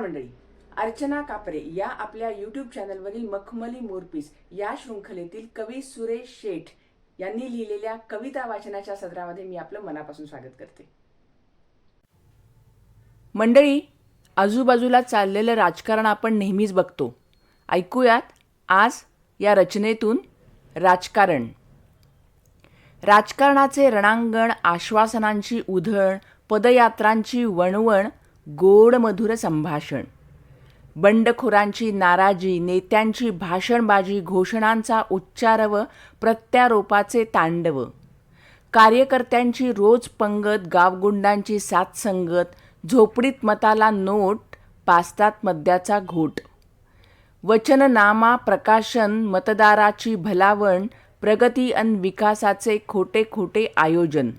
मंडळी अर्चना कापरे या आपल्या यूट्यूब चॅनलवरील मखमली मोरपीस या शृंखलेतील कवी सुरेश शेठ यांनी लिहिलेल्या कविता वाचनाच्या सत्रामध्ये मी आपलं मनापासून स्वागत करते. मंडळी आजूबाजूला चाललेलं राजकारण आपण नेहमीच बघतो. ऐकूयात आज या रचनेतून राजकारण. राजकारणाचे रणांगण आश्वासनांची उधळ पदयात्रांची वणवण गोडमधुर संभाषण. बंडखोरांची नाराजी नेत्यांची भाषणबाजी घोषणांचा उच्चारव प्रत्यारोपाचे तांडव. कार्यकर्त्यांची रोज पंगत गावगुंडांची साथसंगत झोपडीत मताला नोट पास्तात मद्याचा घोट. वचननामा प्रकाशन मतदाराची भलावण प्रगती अन विकासाचे खोटे खोटे आयोजन.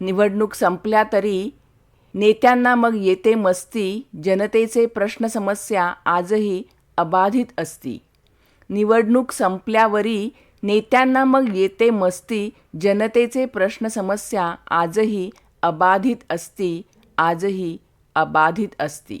निवडणूक संपल्या तरी नेत्यांना मग येते मस्ती जनतेचे प्रश्न समस्या आजही अबाधित असती. निवडणूक संपल्यावरी नेत्यांना मग येते मस्ती जनतेचे प्रश्न समस्या आजही अबाधित असती आजही अबाधित असती.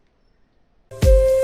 Thank you